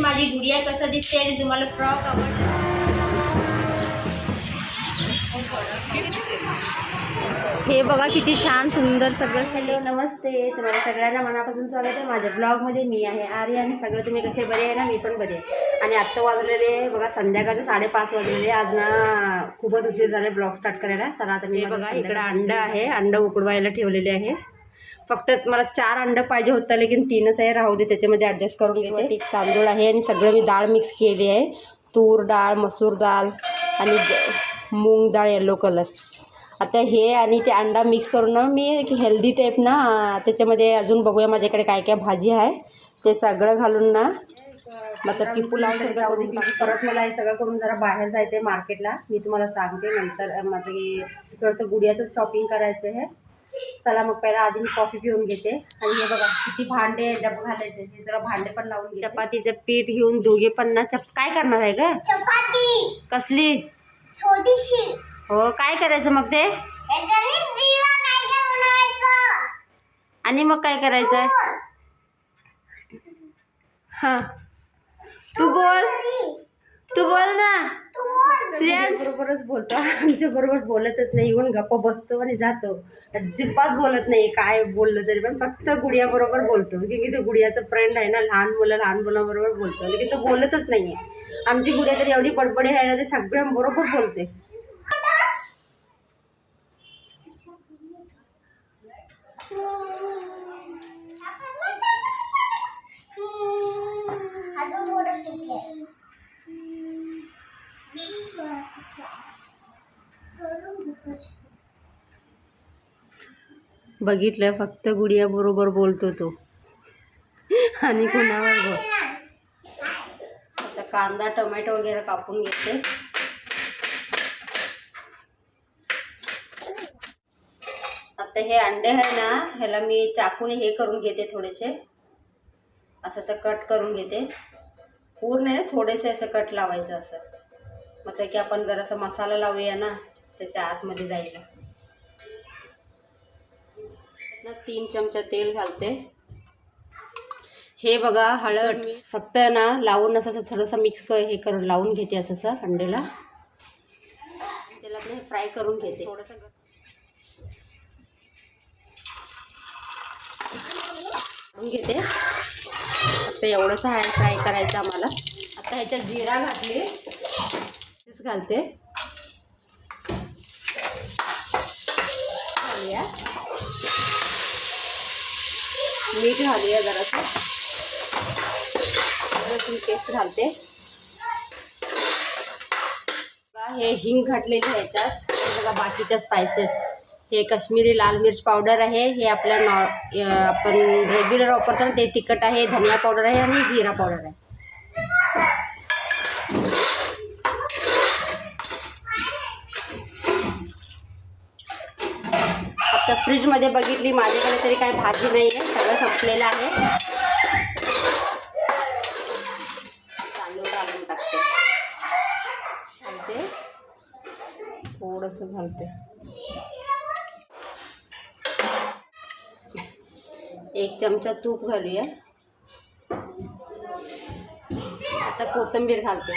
माझी गुडिया कसं दिसते आणि तुम्हाला फ्रॉक आवडला हे बघा किती छान सुंदर सगळं. हॅलो नमस्ते. तुम्हाला सगळ्यांना मनापासून स्वागत आहे. माझ्या ब्लॉगमध्ये मी आहे आर्य आणि सगळं तुम्ही कसे बरे आहे ना? मी पण बरे आहे. आणि आत्ता वाजलेले बघा संध्याकाळचे साडेपाच वाजलेले आज ना खूपच उशीर झाले ब्लॉग स्टार्ट करायला. चला आता मी बघा इकडं अंडं आहे. अंडं उकडवायला ठेवलेले आहे. फक्त मला चार अंडं पाहिजे होतं लेकिन तीनच आहे. राहू दे त्याच्यामध्ये ॲडजस्ट करून घेते. एक तांदूळ आहे आणि सगळं मी डाळ मिक्स केली आहे. तूर डाळ मसूर डाळ आणि मूग डाळ येलो कलर आता हे आणि ते अंडा मिक्स करून ना मी एक हेल्दी टाईप ना त्याच्यामध्ये अजून बघूया माझ्याकडे काय काय भाजी आहे. ते सगळं घालून ना मतलब की पुलाव सगळं करून परत मला हे सगळं करून जरा बाहेर जायचं आहे मार्केटला मी तुम्हाला सांगते नंतर की थोडंसं गुडियाचं शॉपिंग करायचं आहे चला मग पहिला आधी मी कॉफी पिऊन घेते. आणि हे बघा किती भांडे डब घालायचे. ते जरा भांडे पण लावून. चपातीचं पीठ घेऊन दोघे पण ना चप काय करणार आहे का चपाती. कसली? छोटीशी. हो काय करायचं मग ते? आणि मग काय करायचं? हां. तू बोल. तू बोल ना. श्रेयांश. बरोबरच बोलतो. आमच्या बरोबर बोलतच नाही. येऊन गप्पा बसतो आणि जातो. अजिबात बोलत नाही. काय बोललं तरी पण फक्त गुडिया बरोबर बोलतो की तो गुडियाचा फ्रेंड आहे ना. लहान मुलं लहान मुलांबरोबर बोलतो. की तो बोलतच नाही आहे आमची गुडिया तर एवढी बडबडी आहे ना ते सगळ्यांबरोबर बोलते अजून थोडं पीक आहे बघितलं फक्त गुडिया बरोबर बोलतो तो. आणि कोणावर बोल आता कांदा टोमॅटो वगैरे कापून घेते. आता हे अंडे आहे ना ह्याला मी चाकून हे करून घेते थोडेसे. असं असं कट करून घेते. पूर्ण आहे ना थोडेसे असं कट लावायचं असं. मतलब की आपण जरासा मसाला लावूया ना त्याच्या आतमध्ये जायला. ना तीन चमचा तेल घालते. हे बघा हळद फक्त ना लावून असं असं थोडंसं मिक्स कर हे करून लावून घेते असं असं अंडेला त्याला हे फ्राय करून घेते. थोडंसं करून घेते. फक्त एवढंच आहे फ्राय करायचं आम्हाला. आता ह्याच्यात जिरा घातली. तेच घालते. मीठ घालूया जरासं. लसूण पेस्ट घालते. हे हिंग घातलेले ह्याच्यात बघा बाकीच्या स्पायसेस हे काश्मीरी लाल मिर्च पावडर आहे. हे आपल्या नॉ आपण रेग्युलर वापरतो ना ते तिखट आहे धनिया पावडर आहे आणि जिरा पावडर आहे. तर फ्रीजमध्ये बघितली माझ्याकडे तरी काही भाजी नाही आहे सगळं संपलेलं आहे. तांदूळ घालून टाकते. घालते थोडंसं घालते. एक चमचा तूप घालूया. आता कोथिंबीर घालते.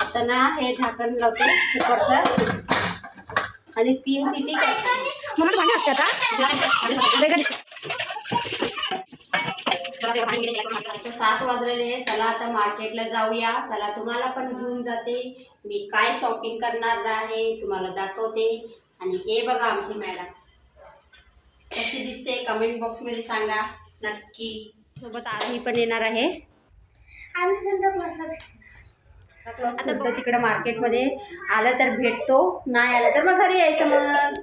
आता ना हे झाकण लावते कुकरचं. आणि तीन सिटी आता? सात वाजलेले आहे. चला आता मार्केटला जाऊया. चला तुम्हाला पण घेऊन जाते. मी काय शॉपिंग करणार आहे तुम्हाला दाखवते. आणि हे बघा आमची मॅडम. कशी दिसते? कमेंट बॉक्समध्ये सांगा. नक्की. सोबत आरही पण येणार आहे. आम्ही आता बघ. तिकडे मार्केटमध्ये आलं तर भेटतो. नाही आलं तर मग घरी यायचं मग.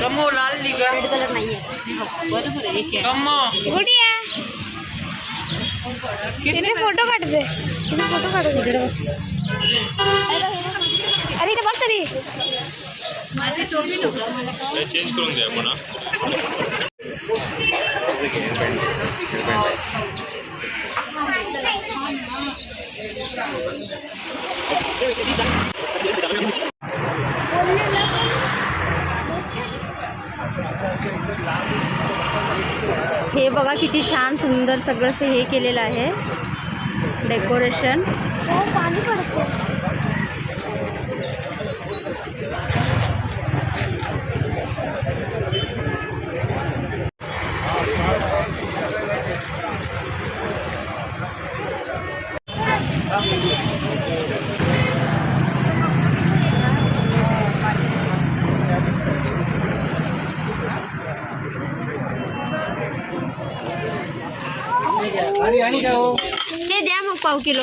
कमो लाल लिगा रेड कलर नाही आहे बरोबर आहे एक आहे. कमो गुडिया तिथे फोटो काढते तिथे फोटो काढते. अरे इथे बघ तरी? चेंज करून द्या पुन्हा हे बघा किती छान सुंदर सगळं हे केलेलं आहे. डेकोरेशन हो पाणी पडतो ते द्या मग पाव किलो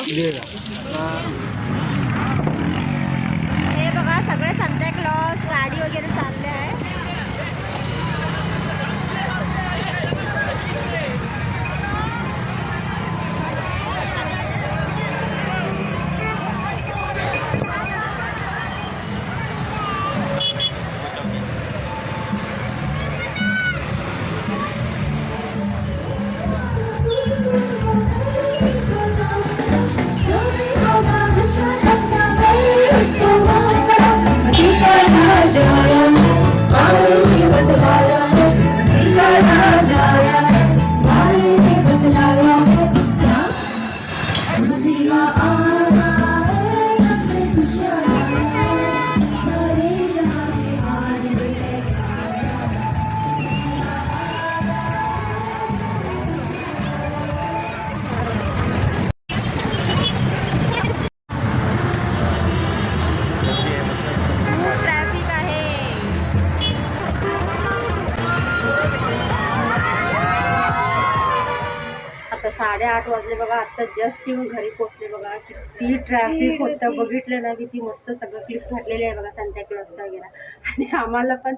साडेआठ वाजले बघा आता जस्ट येऊन घरी पोचले बघा. किती ट्रॅफिक होतं बघितलं ना किती मस्त सगळं क्लिप घातलेले आहे बघा संता क्लॉज वगैरे. आणि आम्हाला पण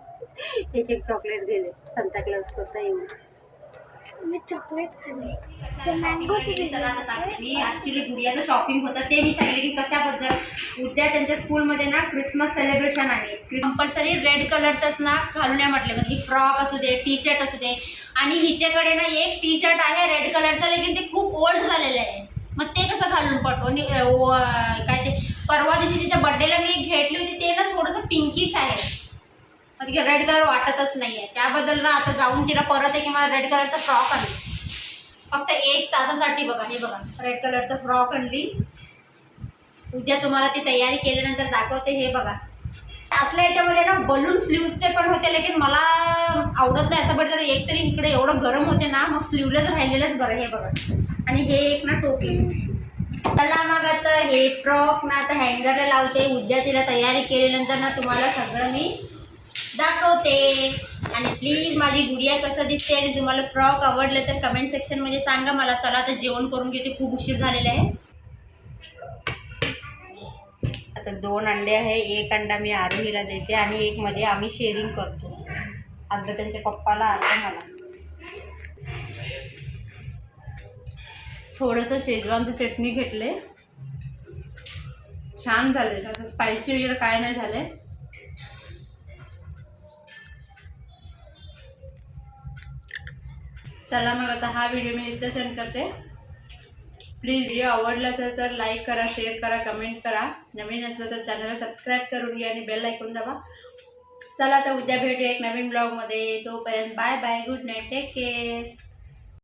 एक एक चॉकलेट दिले संता क्लॉज स्वतः येऊन. मी चॉकलेट खाल्ली. मी गुडियाचं शॉपिंग होतं ते मी सांगितले की कशाबद्दल. उद्या त्यांच्या स्कूलमध्ये ना क्रिसमस सेलिब्रेशन आहे. कंपल्सरी रेड कलरचंच ना घालून म्हटले. म्हणजे फ्रॉक असू दे टी शर्ट असू दे आणि हिच्याकडे ना एक टी शर्ट आहे रेड कलरचं लेकिन ते खूप ओल्ड झालेलं आहे. मग ते कसं घालून पडतो? आणि काय ते परवा दिवशी तिच्या बड्डेला मी एक घेतली होती ते ना थोडंसं पिंकिश आहे. मग रेड कलर वाटतच नाही आहे त्याबद्दल ना आता जाऊन तिला परत आहे की मला रेड कलरचा फ्रॉक आणली फक्त एक तासासाठी बघा हे बघा. रेड कलरचा फ्रॉक आणली. उद्या तुम्हाला ती तयारी केल्यानंतर दाखवते हे बघा. असल्या याच्यामध्ये ना बलून स्लीवचे पण होते लेकिन मला आवडत नाही असं बट जर एक तरी इकडे एवढं गरम होते ना मग स्लीवलेच राहिलेलंच बरं हे बघा. आणि हे एक ना टोपी. चला मग आता हे फ्रॉक ना आता हँगरला लावते उद्या तिला तयारी केल्यानंतर ना तुम्हाला सगळं मी दाखवते. आणि प्लीज माझी गुडिया कसं दिसते आणि तुम्हाला फ्रॉक आवडलं तर कमेंट सेक्शनमध्ये सांगा मला चला आता जेवण करून घेते खूप उशीर झालेला आहे. तर दोन अंडे आहे एक अंडा मी आरोहीला देते आणि एक मध्ये आम्ही शेअरिंग करतो. अर्धा त्यांच्या पप्पाला अर्ध मला. थोडंसं शेजवानचं चटणी घेतले. छान झाले. असं स्पायसी वगैरे काय नाही झाले. चला मग आता हा व्हिडिओ मी इथं सेंड करते. प्लीज व्हिडिओ आवडला असेल तर लाईक करा शेअर करा कमेंट करा. नवीन असलं तर चॅनलला सबस्क्राईब करून घ्या आणि बेल ऐकून दाबा. चला आता उद्या भेटूया एक नवीन ब्लॉगमध्ये. तोपर्यंत bye bye good night take care.